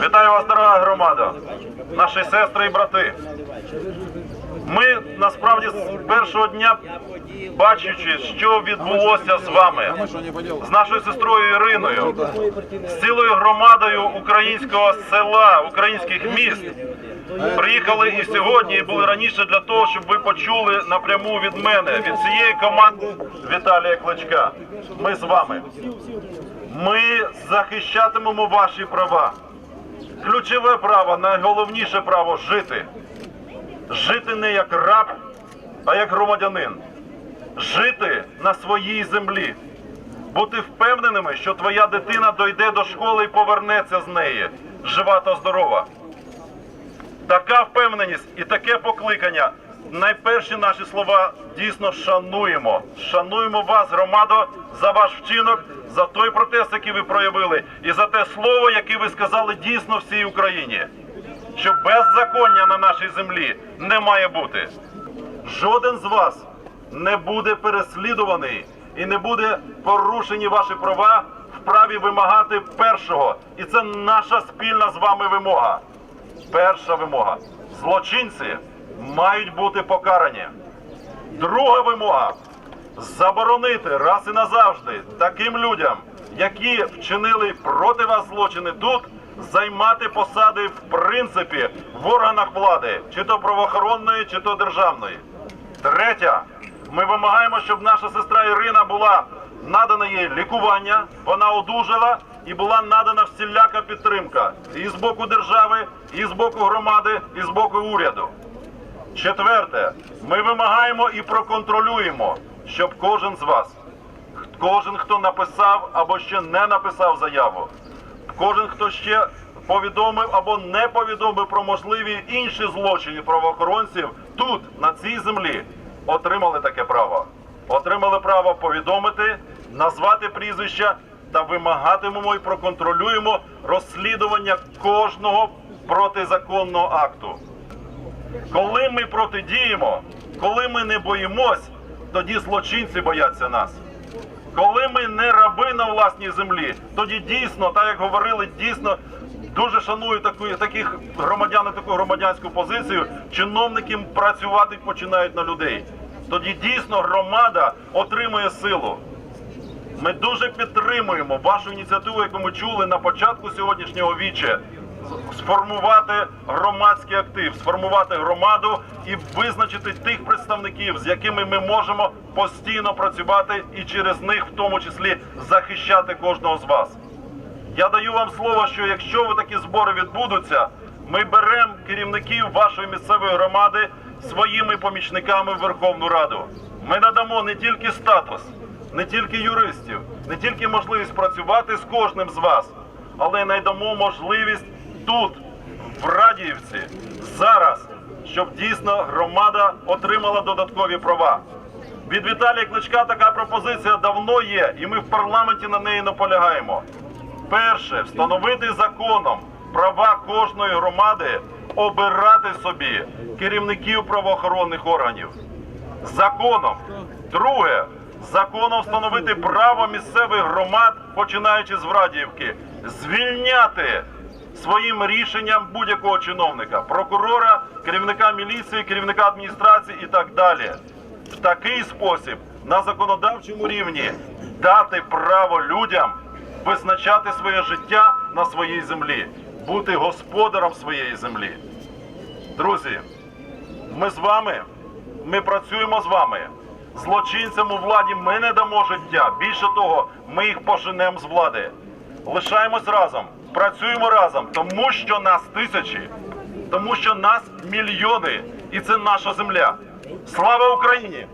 Вітаю вас, дорога громада, наші сестри і брати. Ми насправді з першого дня, бачачи, що відбулося з вами, з нашою сестрою Іриною, з цілою громадою українського села, українських міст, приїхали і сьогодні, і були раніше для того, щоб ви почули напряму від мене, від цієї команди Віталія Кличка. Ми з вами. Ми захищатимемо ваші права. Ключове право, найголовніше право жити. Жити не як раб, а як громадянин. Жити на своїй землі. Бути впевненими, що твоя дитина дойде до школи і повернеться з неї, жива та здорова. Така впевненість і таке покликання. Найперші наші слова дійсно шануємо. Шануємо вас, громадо, за ваш вчинок, за той протест, який ви проявили, і за те слово, яке ви сказали дійсно всій Україні. Що беззаконня на нашій землі не має бути. Жоден з вас не буде переслідуваний і не буде порушені ваші права в праві вимагати першого. І це наша спільна з вами вимога. Перша вимога. Злочинці мають бути покарані. Друга вимога заборонити раз і назавжди таким людям, які вчинили проти вас злочини тут, займати посади в принципі в органах влади, чи то правоохоронної, чи то державної. Третя, ми вимагаємо, щоб наша сестра Ірина була надана їй лікування, вона одужала і була надана всіляка підтримка і з боку держави, і з боку громади, і з боку уряду. Четверте, ми вимагаємо і проконтролюємо, щоб кожен з вас, кожен, хто написав або ще не написав заяву, кожен, хто ще повідомив або не повідомив про можливі інші злочини правоохоронців тут, на цій землі, отримали таке право. Отримали право повідомити, назвати прізвища та вимагатимемо і проконтролюємо розслідування кожного протизаконного акту. Коли ми протидіємо, коли ми не боїмось, тоді злочинці бояться нас. Коли ми не раби на власній землі, тоді дійсно, так як говорили, дійсно дуже шаную таку, таких громадян, таку громадянську позицію. Чиновники працювати починають на людей. Тоді дійсно громада отримує силу. Ми дуже підтримуємо вашу ініціативу, яку ми чули на початку сьогоднішнього віче. Сформувати громадський актив, сформувати громаду і визначити тих представників, з якими ми можемо постійно працювати і через них, в тому числі, захищати кожного з вас. Я даю вам слово, що якщо такі збори відбудуться, ми беремо керівників вашої місцевої громади своїми помічниками в Верховну Раду. Ми надамо не тільки статус, не тільки юристів, не тільки можливість працювати з кожним з вас, але й найдамо можливість тут, в Радіївці, зараз, щоб дійсно громада отримала додаткові права. Від Віталія Кличка така пропозиція давно є, і ми в парламенті на неї наполягаємо. Перше, встановити законом права кожної громади обирати собі керівників правоохоронних органів. Законом. Друге, законом встановити право місцевих громад, починаючи з Врадіївки, звільняти своїм рішенням будь-якого чиновника, прокурора, керівника міліції, керівника адміністрації і так далі. В такий спосіб на законодавчому рівні дати право людям визначати своє життя на своїй землі, бути господаром своєї землі. Друзі, ми з вами, ми працюємо з вами. Злочинцям у владі ми не дамо життя. Більше того, ми їх поженемо з влади. Лишаємось разом, працюємо разом, тому що нас тисячі, тому що нас мільйони, і це наша земля. Слава Україні!